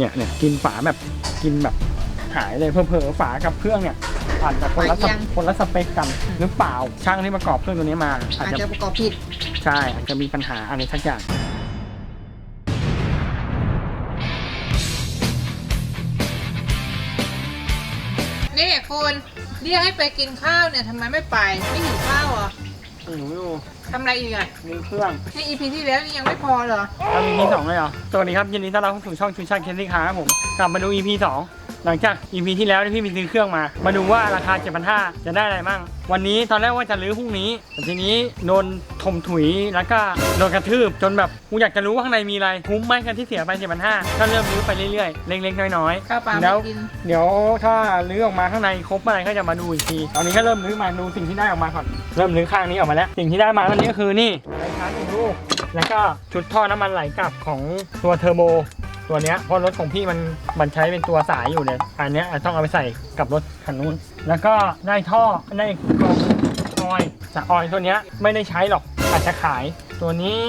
เนี่ยเนี่ยกินฝาแบบกินแบบหายเลยเผลอๆฝากับเครื่องเนี่ยอาจจะคนละสเปคนละสเปคกันหรือเปล่าช่างที่ประกอบเครื่องตัวนี้มา อาจอาจจะจะประกอบผิดใช่อาจจะมีปัญหาอะไรสักอย่างนี่คุณเรียกให้ไปกินข้าวเนี่ยทำไมไม่ไปไม่หิวข้าวเหรอหนูอยู่ ทำอะไรอีกอะมีเครื่องนี่ EP ที่แล้วนี่ยังไม่พอเหรอ ทำ EP สองเลยเหรอสวัสดีครับยินดีต้อนรับเข้าสู่ช่องชูชาติเคสซี่คาร์ครับผม กลับมาดู EP สอง หลังจาก EP ที่แล้วที่พี่ไปซื้อเครื่องมา มาดูว่าราคา7,500จะได้อะไรบ้างวันนี้ตอนแรกว่าจะรื้อพรุ่งนี้ แต่ทีนี้โดนถมถุยแล้วก็โดนกระทืบจนแบบกูอยากจะรู้ว่าข้างในมีอะไรคุ้มไหมกันที่เสียไป7,500ก็เริ่มรื้อไปเรื่อยๆ เล็กๆน้อยๆข้าวปลาแล้วไม่กิน เดี๋ยวถ้ารื้อออกมาข้างในครบอะไรก็จะมาดูอีกทีตอนนี้ก็เริ่มรื้อมาดูสิ่งที่ได้ออกมาก่อนเริ่มรื้อข้างนี้ออกมาแล้ว สิ่งที่ได้มาตอนนี้ก็คือนี่ไฟชาร์จหนึ่งลูก แล้วก็ชุดท่อน้ำมันไหลกลับของตัวเทอร์โบ ตัวเนี้ยเพราะรถของพี่มันมันใช้เป็นตัวสายอยู่เลยอันเนี้ยต้องเอาไปใส่กับรถคันนู้น แล้วก็ได้ท่อได้กรองออยล์แต่ออยตัวเนี้ยไม่ได้ใช้หรอกอาจจะขายตัวนี้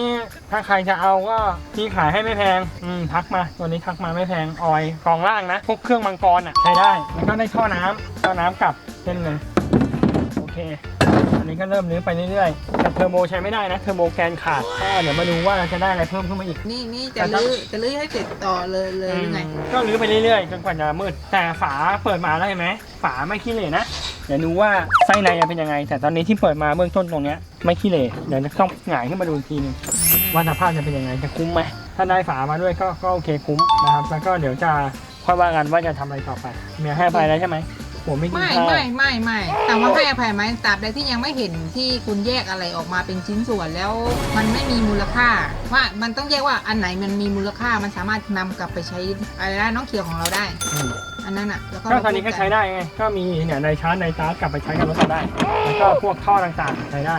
ถ้าใครจะเอาก็พี่ขายให้ไม่แพง อืมทักมา ตัวนี้ทักมาไม่แพงออยล์กองล่างนะ พวกเครื่องมังกรอะใช้ได้ แล้วก็ได้ท่อน้ำท่อน้ำกลับเช่นเลยโอเค อันนี้ก็เริ่มรื้อไปเรื่อยๆแต่เทอร์โบใช้ไม่ได้นะ เทอร์โบแกนขาดก็เดี๋ยวมาดูว่าจะได้อะไรเพิ่มขึ้นมาอีก นี่นี่จะลื้อจะลื้อให้เสร็จต่อเลยเลยหรือไงก็รื้อไปเรื่อยๆจนกว่าจะมืด แต่ฝาเปิดมาได้ไหม ฝาไม่ขี้เหร่นะ เดี๋ยวดูว่าไส้ในจะเป็นยังไง แต่ตอนนี้ที่เปิดมาเบื้องต้นตรงเนี้ยไม่ขี้เหร่เดี๋ยวจะต้องหงายขึ้นมาดูอีกทีหนึงว่าสภาพจะเป็นยังไงจะคุ้มไหมถ้าได้ฝามาด้วยก็ก็โอเคคุ้มนะครับแล้วก็เดี๋ยวจะค่อยว่ากันว่าจะทำอะไรต่อไปเมียให้ไปแล้วใช่ไหม ผมไม่กินไม่ข้าว ไม่ไม่ไม่แต่ว่าให้อภัยไหมตราบใดที่ยังไม่เห็นที่คุณแยกอะไรออกมาเป็นชิ้นส่วนแล้ว มันไม่มีมูลค่า ว่ามันต้องแยกว่าอันไหนมันมีมูลค่ามันสามารถนำกลับไปใช้อะไรนะน้องเขียวของเราได้ อืม อันนั้นอะแล้วก็ก็ตอนนี้ก็ใช้ได้ไง ก็มีเนี่ยในชาร์จในชาร์จกลับไปใช้กับรถเราได้ แล้วก็พวกท่อต่างๆใช้ได้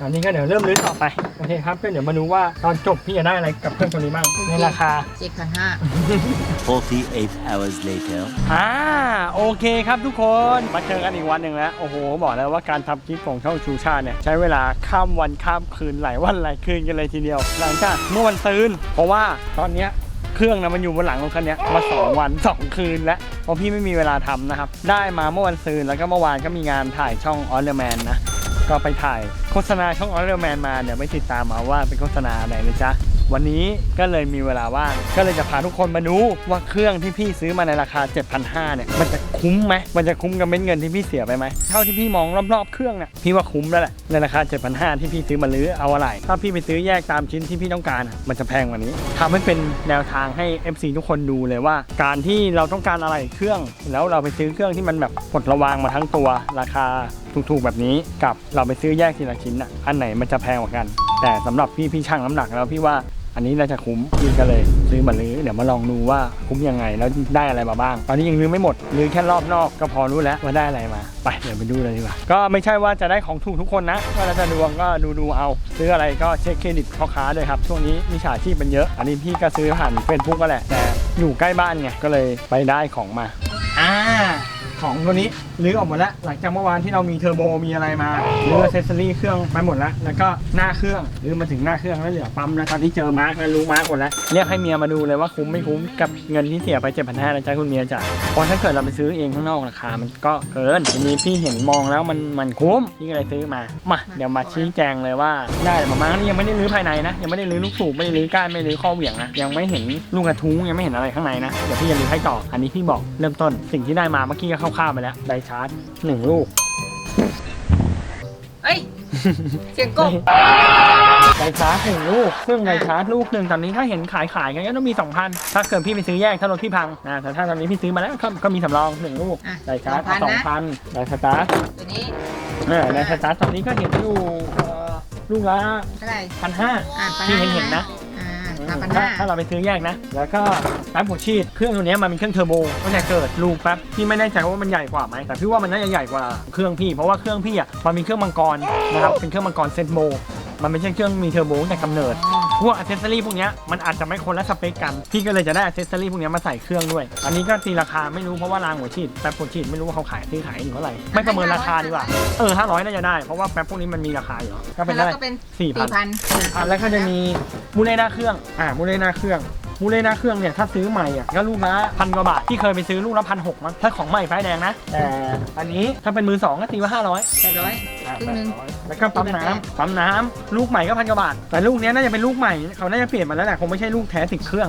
ตอนนี้ก็เดี๋ยวเริ่มรื้อต่อไปโอ เคครับก็เดี๋ยวมาดูว่าตอนจบพี่จะได้อะไรกับเครื่องตัวนี้บ้างในราคา เจ็ดพันห้า48 hours later. อ่าโอเคครับทุกคนมาเจอกันอีกวันหนึ่งแล้วโอ้โหบอกแล้วว่าการทำคลิปของช่องชูชาติเนี่ยใช้เวลาข้ามวันข้ามคืนหลายวันหลายคืนกันเลยทีเดียว หลังจากเมื่อวันซืนเพราะว่าตอนเนี้ยเครื่องนะมันอยู่บนหลังรถคันเนี้ยมาสองวันสองคืนแล้วเพราะพี่ไม่มีเวลาทำนะครับได้มาเมื่อวันซืนแล้วก็เมื่อวานก็มีงานถ่ายช่องออ l แมนนะ ก็ไปถ่ายโฆษณาช่องออเดอร์แมนมาเดี๋ยวไปติดตามมาว่าเป็นโฆษณาอะไรนะจ๊ะ วันนี้ก็เลยมีเวลาว่างก็เลยจะพาทุกคนมาดูว่าเครื่องที่พี่ซื้อมาในราคา 7,500เนี่ยมันจะ คุ้มไหมมันจะคุ้มกับเม็ดเงินที่พี่เสียไปไหมเท่าที่พี่มองรอบๆเครื่องเนี่ยพี่ว่าคุ้มแล้วแหละในราคา7,500ที่พี่ซื้อมาลื้อเอาอะไร ถ้าพี่ไปซื้อแยกตามชิ้นที่พี่ต้องการอะมันจะแพงกว่านี้ทำให้เป็นแนวทางให้ FC ทุกคนดูเลยว่า การที่เราต้องการอะไรเครื่อง แล้วเราไปซื้อเครื่องที่มันแบบปลดระวางมาทั้งตัว ราคาถูกๆแบบนี้กับเราไปซื้อแยกทีละชิ้นอะอันไหนมันจะแพงกว่ากัน แต่สำหรับพี่พี่ช่างน้ำหนักแล้วพี่ว่า อันนี้น่าจะคุ้มพี่ก็เลย ซื้อมาลื้อเดี๋ยวมาลองดูว่าคุ้มยังไงแล้วได้อะไรมาบ้าง ตอนนี้ยังลื้อไม่หมดลื้อแค่รอบนอกก็พอรู้แล้วว่าได้อะไรมา ไปเดี๋ยวไปดูเลยดีกว่าก็ไม่ใช่ว่าจะได้ของถูกทุกคนนะก็แล้วแต่ดวงก็ดูดูเอา ซื้ออะไรก็เช็คเครดิตพ่อค้าด้วยครับช่วงนี้มิจฉาชีพมันเยอะ อันนี้พี่ก็ซื้อผ่านเฟซบุ๊กก็แหละแต่อยู่ใกล้บ้านไงก็เลยไปได้ของมาอ่า ของตัวนี้รื้อออกหมดแล้ว หลังจากเมื่อวานที่เรามีเทอร์โบมีอะไรมารื้อเซสซอรี่เครื่องไปหมดแล้ว แล้วก็หน้าเครื่องรื้อมาถึงหน้าเครื่องแล้วเหลือปั๊มแล้วตอนที่เจอมาร์กแล้วรู้มาร์กหมดแล้วเรียกให้เมียมาดูเลยว่าคุ้มไม่คุ้มกับเงินที่เสียไป7 5 0 0นะจ๊ะคุณเมียจ๋าเพราะถ้าเกิดเราไปซื้อเองข้างนอกราคา มันก็เกินทีนี้พี่เห็นมองแล้วมันมันคุ้มพี่ก็เลยซื้อมามาเดี๋ยวมาชี้แจงเลยว่าได้มามาร์กนี่ยังไม่ได้รื้อภายในนะ ยังไม่ได้รื้อลูกสูบไม่ได้รื้อก้านไม่ได้รื้อข้อเหวี่ยงนะยังไม่เห็นลูกกระทุ้งยังไม่เห็นอะไรข้างในนะเดี๋ยวพี่จะรื้อให้ต่ออันนี้พี่บอกเริ่มต้นสิ่งที่ได้มาเมื่อกี้ก็คร่าวๆไปแล้วไดชาร์จหนึ่งลูกเอ้ย เสียงกบไดชาร์จหนึ่งลูก ซึ่งไดชาร์จลูกหนึ่งตอนนี้ถ้าเห็นขายขายๆกันก็ต้องมี2,000ถ้าเกิดพี่ไปซื้อแยกถ้ารถพี่พังนะแต่ถ้าตอนนี้พี่ซื้อมาแล้วก็ก็มีสำรองหนึ่งลูกอะไดชาร์จ2,000สองนะพันไดสตาร์ทตัวนี้เออไดสตาร์ทตอนนี้ก็เห็นอยู่เอ่อลูกละเท่าไหร่พันห้าอ่าพันที่ห้าเห็นเห็นๆนะอ่า สามพันถ้าห้าถ้าเราไปซื้อแยกนะ แล้วก็น้ำหัวฉีดเครื่องตัวเนี้ยมันเป็นเครื่องเทอร์โบตั้งแต่เกิดลูกแป๊บพี่ไม่แน่ใจว่ามันใหญ่กว่าไหมแต่พี่ว่ามันน่าจะใหญ่กว่าเครื่องพี่ เพราะว่าเครื่องพี่อะมันมีเครื่องมังกรนะครับเป็นเครื่องมังกรเซนโม มันไม่ใช่เครื่องมีเทอร์โบตั้งแต่กำเนิด พวกอัเซสซอรี่พวกเนี้ยมันอาจจะไม่คนละสเปคกัน พี่ก็เลยจะได้อัเซสซอรี่พวกเนี้ยมาใส่เครื่องด้วย อันนี้ก็ตีราคาไม่รู้เพราะว่ารางหัวฉีดแป๊บหัวฉีดไม่รู้ว่าเขาขายซื้อขายอยู่เท่าไหร่ ไม่ประเมินราคาดีกว่า เออห้าร้อยน่าจะได้ เพราะว่าแป๊บพวกนี้มันมีราคาอยู่ ก็เป็นแล้วได้ก็เป็นสี่พันพันอะแล้วก็จะมีมูลเลหน้าเครื่อง อ่ามูลเลหน้าเครื่องมูเล่หน้าเครื่องเนี่ยถ้าซื้อใหม่อะก็ลูกละพันกว่าบาทที่เคยไปซื้อลูกละพันหกมั้งถ้าของใหม่ไฟแดงนะแต่อันนี้ถ้าเป็นมือสองก็ตีว่าห้าร้อยแปดร้อย ครึ่งหนึง แล้วก็ปั๊มน้ำปั๊มน้ำลูกใหม่ก็พันกว่าบาท แต่ลูกเนี้ยน่าจะเป็นลูกใหม่ เขาน่าจะเปลี่ยนมาแล้วแหละ คงไม่ใช่ลูกแท้ติดเครื่อง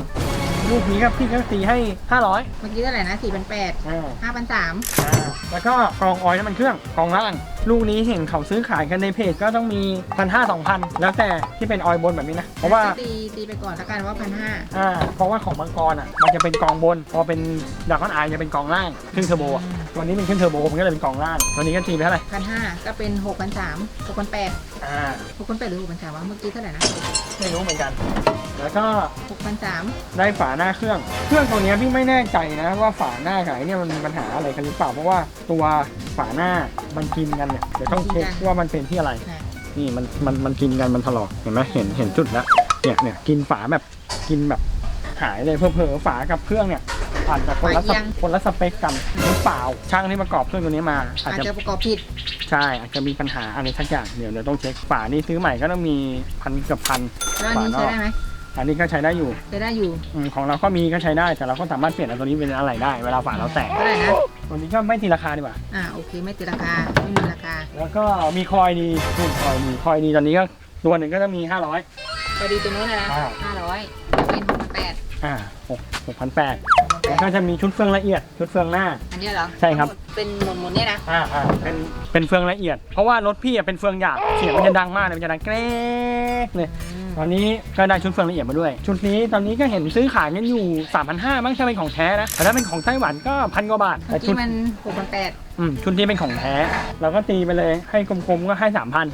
ลูกนี้ครับพี่ก็ตีให้ 500เมื่อกี้เท่าไหร่นะสี่พันแปดอ่าห้าพันสามอ่าแล้วก็กรองออยล์น้ำมันเครื่องกรองล่างลูกนี้เห็นเขาซื้อขายกันในเพจก็ต้องมีพันห้าสองพันแล้วแต่ที่เป็นออยล์บนแบบนี้นะ เพราะว่าตีตีไปก่อนแล้วกันว่าพันห้าอ่าเพราะว่าของมังกรอะมันจะเป็นกองบน พอเป็นดาร์คอนไอจะเป็นกองล่างเครื่องเทอร์โบอะตัวนี้เป็นเครื่องเทอร์โบมันก็เลยเป็นกองล่างตัวนี้ก็ตีไปเท่าไหร่พันห้าก็เป็นหกพันสามหกพันแปดอ่าหกพันแปดหรือหกพันสามวะเมื่อกี้เท่าไหร่นะไม่รู้เหมือนกัน แล้วก็หกพันสามได้ฝาหน้าเครื่อง เครื่องตัวเนี้ยพี่ไม่แน่ใจนะว่าฝาหน้ากับไอ้เนี่ยมันมีปัญหาอะไรกันหรือเปล่าเพราะว่าตัวฝาหน้ามันกินกันเนี่ยเดี๋ยวต้องเช็คว่ามันเป็นที่อะไร นี่มันมันมันกินกันมันถลอกเห็นไหมเห็นเห็นจุดแล้วเนี่ยเนี่ยกินฝาแบบกินแบบหายเลยเผลอๆฝากับเครื่องเนี่ยอาจจะคนละสเปคนละสเปคกันหรือเปล่าช่างที่ประกอบเครื่องตัวนี้มา อาจอาจจะจะประกอบผิดใช่อาจจะมีปัญหาอะไรสักอย่างเดี๋ยวเดี๋ยวต้องเช็คฝานี่ซื้อใหม่ก็ต้องมีพันเกับพันแล้วอันนี้ใช้ได้ไหม อันนี้ก็ใช้ได้อยู่ใช้ได้อยู่อืมของเราก็มีก็ใช้ได้ แต่เราก็สามารถเปลี่ยนเอาตัวนี้เป็นอะไรได้ เวลาฝาเราแตกเท่าไหร่นะตัวนี้ก็ไม่ตีราคาดีกว่า อ่าโอเค ไม่ตีราคาไม่มีราคาแล้วก็มีคอยดีนู่นคอยดีคอยดีตอนนี้ก็ตัวหนึ่งก็จะมี 500 พอดีตัวนู้นนะนะอ่า ห้าร้อยเป็นหกพันแปดอ่าหกหกพันแปดแล้ว ก็จะมีชุดเฟืองละเอียด ชุดเฟืองหน้า อันนี้เหรอใช่ครับ เป็นหมุนหมุนๆเนี่ยนะ อ่าอ่าเป็นเป็นเฟืองละเอียด เพราะว่ารถพี่อะเป็นเฟืองหยาบเสียงมันจะดังมากเลยมันจะดังแกรกเลยอืมตอนนี้ก็ได้ชุดเฟืองละเอียดมาด้วย ชุดนี้ตอนนี้ก็เห็นซื้อขายกันอยู่ 3,500มั้งถ้าเป็นของแท้นะแต่ถ้าเป็นของไต้หวันก็พันกว่าบาทเมื่แต่อชุกี้ดมันหกพันแปดอืมชุดนี้เป็นของแท้ เราก็ตีไปเลยให้กลมๆก็ให้ 3,000 สามพัน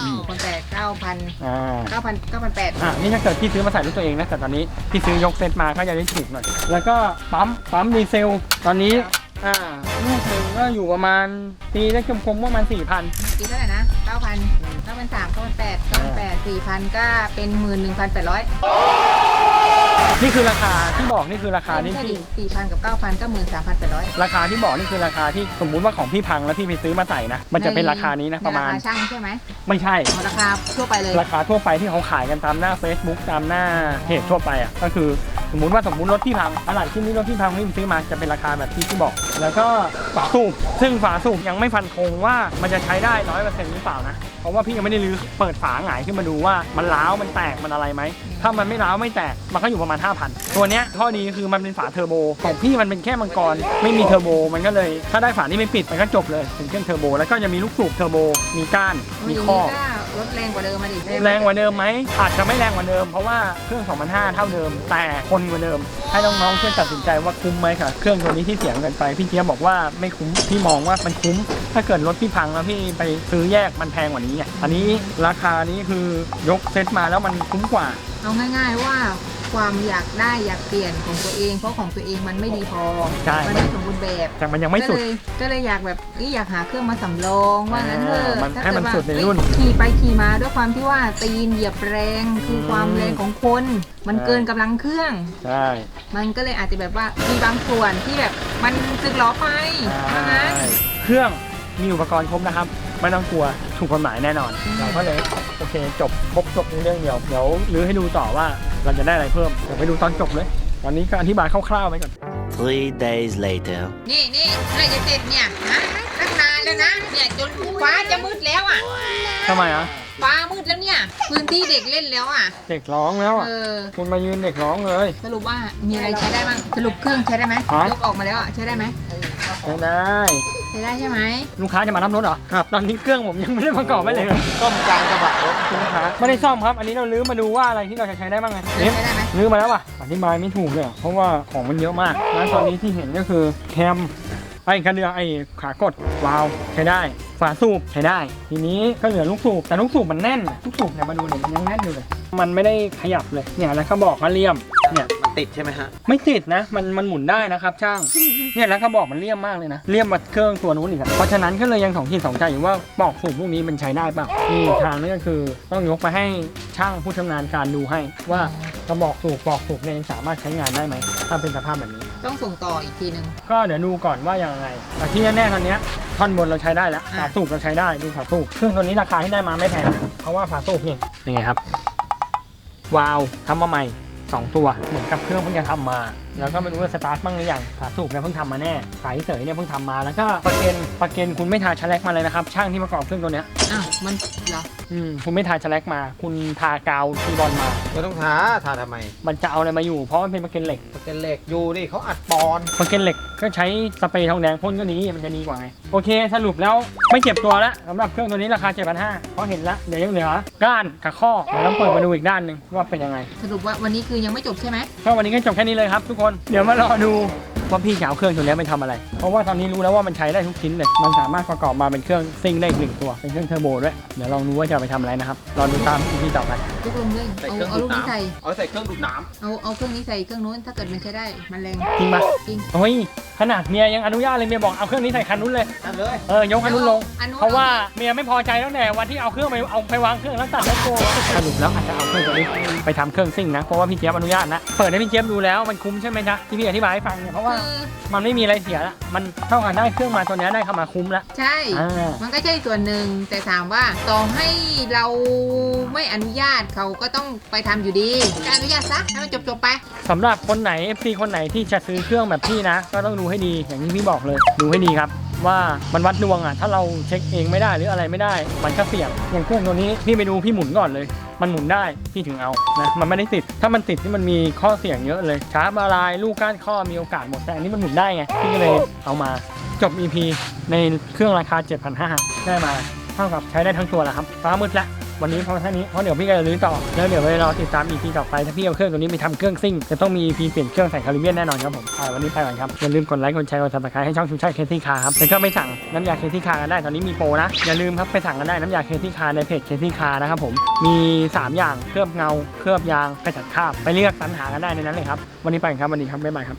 อืมหกพันแปดเก้า พันอ่าเก้าพันเก้าพันแปดอะนี่ถ้าเกิดพี่ซื้อมาใส่รถตัวเองนะแต่ตอนนี้พี่ซื้อยกเซตมาก็จะได้ถูกหน่อยแล้วก็ปั๊มปั๊มดีเซลตอนนี้อ่าลูกหนึ่งก็อยู่ประมาณตีได้กลมๆประมาณ4,000เมื่อกี้เท่าไหร่นะเก้าพันเก้าพันสามเก้าพันแปดเก้าพันแปดสี่พันก็เป็นหมื่นหนึ่งพันแปดร้อย นี่คือราคาที่บอกนี่คือราคาที่ใช่พี่ดิสี่พันกับเก้าพันก็หมื่นสามพันแปดร้อยราคาที่บอกนี่คือราคาที่สมมุติว่าของพี่พังแล้วพี่ไปซื้อมาใส่นะมันจะเป็นราคานี้นะประมาณราคาช่างใช่ไหมไม่ใช่เอาราคาทั่วไปเลยราคาทั่วไปที่เขาขายกันตามหน้า Facebook ตามหน้าเพจทั่วไปอะก็คือ สมมุติว่าสมมุติรถที่พังอะไรที่นี้รถที่พังที่ผมซื้อมาจะเป็นราคาแบบที่ที่บอก แล้วก็ฝาสูบซึ่งฝาสูบยังไม่ฟันธงว่ามันจะใช้ได้ร้อยเปอร์เซ็นต์หรือเปล่านะเพราะว่าพี่ยังไม่ได้รื้อเปิดฝาหงายขึ้นมาดูว่ามันร้าวมันแตกมันอะไรไหมถ้ามันไม่ร้าวไม่แตกมันก็อยู่ประมาณ 5,000 ตัวเนี้ยข้อดีคือมันเป็นฝาเทอร์โบของพี่มันเป็นแค่มังกรไม่มีเทอร์โบมันก็เลย ถ้าได้ฝานี้ไม่ปิดมันก็จบเลยเป็นเครื่องเทอร์โบแล้วก็จะมีลูกสูบเทอร์โบมีก้านมีข้อ นี้ก็ลดแรงกว่าเดิมมาดิแรงกว่าเดิมไหมอาจจะไม่แรงกว่าเดิมเพราะว่าเครื่อง2005เท่าเดิม แต่คนกว่าเดิม ให้น้องๆช่วยตัดสินใจว่าคุ้มไหมค่ะ เครื่องตัวนี้ที่เสียงเกินไปพี่เจี๊ยบบอกว่าไม่คุ้มพี่มองว่ามันคุ้ม ถ้าเกิดรถพี่พังแล้วพี่ไปซื้อแยกมันแพงกว่านี้ไงอันนี้ราคานี้คือยกเซตมาแล้วมันคุ้มกว่า เอาง่าย ๆว่า ความอยากได้อยากเปลี่ยนของตัวเอง เพราะของตัวเองมันไม่ดีพอ ใช่ มันไม่สมบูรณ์แบบแต่มันยังไม่สุด ก็เลยก็เลยอยากแบบเอ้ยอยากหาเครื่องมาสำรองว่างั้นเถอะอ่ามันถ้าให้มันเกิว่าสุดในรุ่นเอ้ยขี่ไปขี่มาด้วยความที่ว่าตีนเหยียบแรงคืออมความแรงของคน มันใช่ เกินกำลังเครื่อง ใช่ มันก็เลยอาจจะแบบว่ามีบางส่วนที่แบบมันสึกหรอไปว่างั้น เครื่องมีอุปกรณ์ครบนะครับ ไม่ต้องกลัวถูกกฎหมายแน่นอนอืมเราก็เลยโอเคจบครบจบในเรื่องเดียวเดี๋ยวรื้อให้ดูต่อว่าเราจะได้อะไรเพิ่มเดี๋ยวไปดูตอนจบเลยตอนนี้ก็อธิบายคร่าวๆไว้ก่อน Three days later. นี่นี่เมื่อไหรจะเสร็จเนี่ยฮะตั้งนานแล้วนะเนี่ยจนฟ้าจะมืดแล้วอะทำไมอะฟ้ามืดแล้วเนี่ยพื้นที่เด็กเล่นแล้วอะ เด็กร้องแล้วอะเออ คุณมายืนเด็กร้องเลย สรุปว่ามีอะไรใช้ได้บ้างสรุปเครื่องใช้ได้ไหมฮะ ยกออกมาแล้วอะใช้ได้ไหมใช้ได้ ใช้ได้ใช่ไหมลูกค้าจะมารับรถเหรอครับ ตอนนี้เครื่องผมยังไม่ได้ประกอบไม่เลยต้มกลางกระบะรถคุณลูกค้าไม่ได้ซ่อมครับ อันนี้เราลื้อมาดูว่าอะไรที่เราจะใช้ได้บ้างไงเอ๊ะใช้ได้ไหมลื้อมาแล้วอะอธิบายไม่ถูกเลยอะเพราะว่าของมันเยอะมากแล้วตอนนี้ที่เห็นก็คือแคมไอ้กระเดือกไอ้ขากดวาล์วใช้ได้ฝาสูบใช้ได้ ทีนี้ก็เหลือลูกสูบแต่ลูกสูบมันแน่นลูกสูบเนี่ยมาดูเนี่ยมันยังแน่นอยู่เลย มันไม่ได้ขยับเลยเนี่ยแล้วเขาบอกว่าเลี่ยมเนี่ยมัน ติดใช่ไหมฮะ ไม่ติดนะ มันมันหมุนได้นะครับช่าง เนี่ยแล้วก็บอกมันเลี่ยมมากเลยนะ เลี่ยมมาเครื่องตัวนู้นอีกอะเพราะฉะนั้นก็เลยยังสองที่สองใจอยู่ว่าปอกสูบพวกนี้มันใช้ได้เปล่านี่ทางนี้ก็คือต้องยกไปให้ช่างผู้ชำนาญการดูให้ ว่ากระบอกสูบปอกสูบเนี่ยยังสามารถใช้งานได้ไหมถ้าเป็นสภาพแบบนี้ ต้องส่งต่ออีกทีหนึ่ง ก็เดี๋ยวดูก่อนว่ายังไงแต่ที่แน่ๆตอนเนี้ยท่อนบนเราใช้ได้แล้วอะฝาสูบเราใช้ได้ดูฝาสูบเครื่องตัวนี้ราคาที่ได้มาไม่แพงเพราะว่าฝาสูบนี่ยังไงครับวาล์วทำมาใหม่ 2 ตัวเหมือนกับเครื่องเพิ่งจะทำมา แล้วก็ไม่รู้ว่าสตาร์ทบ้างหรือยังฝาสูบเนี่ยเพิ่งทำมาแน่สายเสยเนี่ยเพิ่งทำมาแล้วก็ประเก็นประเก็นคุณไม่ทาชะแลกมาเลยนะครับ ช่างที่ประกอบเครื่องตัวเนี้ยอ้าวมันเหรออืมคุณไม่ทาชะแลกมา คุณทากาวทีบอลมาไม่ต้องทาทาทำไมมันจะเอาอะไรมาอยู่เพราะมันเป็นประเก็นเหล็กเป็นเหล็กอยู่นี่เขาอัดปอนประเก็นเหล็กก็ใช้สเปรย์ทองแดงพ่นก็นี้มันจะดีกว่าไงโอเค สรุปแล้วไม่เจ็บตัวแล้วสำหรับเครื่องตัวนี้ราคา7,500เพราะเห็นแล้วเดี๋ยวยังเหลือก้านกับข้อเดี๋ยวต้องเปิดมาดูอีกด้านหนึ่งว่าเป็นยังไงสรุปว่าวันนี้คือยังไม่จบใช่ไหม ก็วันนี้ก็จบแค่นี้เลยครับทุกคน เดี๋ยวมารอดู ว่าพี่จะเอาเครื่องตัวนี้ไปทำอะไร เพราะว่าตอนนี้รู้แล้วว่ามันใช้ได้ทุกชิ้นเลย มันสามารถประกอบมาเป็นเครื่องซิ่งได้อีกหนึ่งตัว เป็นเครื่องเทอร์โบด้วย เดี๋ยวลองดูว่าจะเอาไปทำอะไรนะครับ รอดูตามอีพีต่อไปลูกลงเลยใส่เอาเครื่องเอาดูลูดกนี้ใส่น้ำเอาใส่เครื่องดูดน้เอาเอาเครื่องนี้ใส่เครื่องนู้น ถ้าเกิดมันใช้ได้ มันแรง จริงปะจริงโอ้ย ขนาดเมียยังอนุญาตเลยเมียบอกเอาเครื่องนี้ใส่คันนู้นเลยำนั่นเลย เออยกคันนู้นลงอันนู้นเพราะว่าเมียไม่พอใจตั้งแต่วันที่เอาเครื่องไปเอาไปวางเครื่องแล้วตัดแล้วโกสรุปแล้วอาจจะเอาเครื่องตัวนี้ไปทำเครื่องซิ่งนะ เพราะว่าพี่เจี๊ยบอนุญาตนะ เปิดให้พี่เจี๊ยบดูแล้วมันคุ้มใช่ไหมจ๊ะที่พี่อธิบายให้ฟังเนี่ยเพราะว่าคือมันไม่มีอะไรเสียละมันเท่ากับได้เครื่องมาตัวเนี้ยได้เข้ามาคุ้มละใช่ อ่า มันก็ใช่ส่วนหนึ่งแต่ถามว่าต่อให้เราไม่อนุญาตเขาก็ต้องไปทำอยู่ดีก็อนุญาตซะให้มันจบจบๆไป สำหรับคนไหน FC คนไหนที่จะซื้อเครื่องแบบพี่นะ ก็ต้องดูให้ดีอย่างที่พี่บอกเลย ดูให้ดีครับ ว่ามันวัดดวงอะถ้าเราเช็คเองไม่ได้หรืออะไรไม่ได้ มันก็เสี่ยงอย่างเครื่องตัวนี้พี่ไปดูพี่หมุนก่อนเลย มันหมุนได้พี่ถึงเอานะมันไม่ได้ติด ถ้ามันติดนี่มันมีข้อเสี่ยงเยอะเลยชาร์บาลายลูกก้านข้อมีโอกาสหมดแต่อันนี้มันหมุนได้ไงพี่ก็เลยเอามาจบ EP ในเครื่องราคา 7,500ได้มาเท่ากับใช้ได้ทั้งตัวแล้วครับฟ้ามืดละ วันนี้พอแค่นี้เพราะเดี๋ยวพี่ก็จะรื้อต่อแล้วเดี๋ยวไปรอติดตาม EP ต่อไปถ้าพี่เอาเครื่องตัวนี้ไปทำเครื่องซิ่งจะต้องมี EP เปลี่ยนเครื่องใส่คาริเบียนแน่นอนครับผมอ่าวันนี้ไปก่อนครับอย่าลืมกดไลค์กดแชร์กดซับสไครต์ให้ช่องชูชัยเคที่คาครับแล้วก็ไปสั่งน้ำยาเคที่คากันได้ตอนนี้มีโปรนะอย่าลืมครับไปสั่งกันได้น้ำยาเคที่คาในเพจเคที่คานะครับผมมี 3 อย่างเคลือบเงาเคลือบยางกระจัดคราบไปเลือกสรรหากันได้ในนั้นเลยครับวันนี้ไปก่อนครับวันนี้ครับบ๊ายบายครับ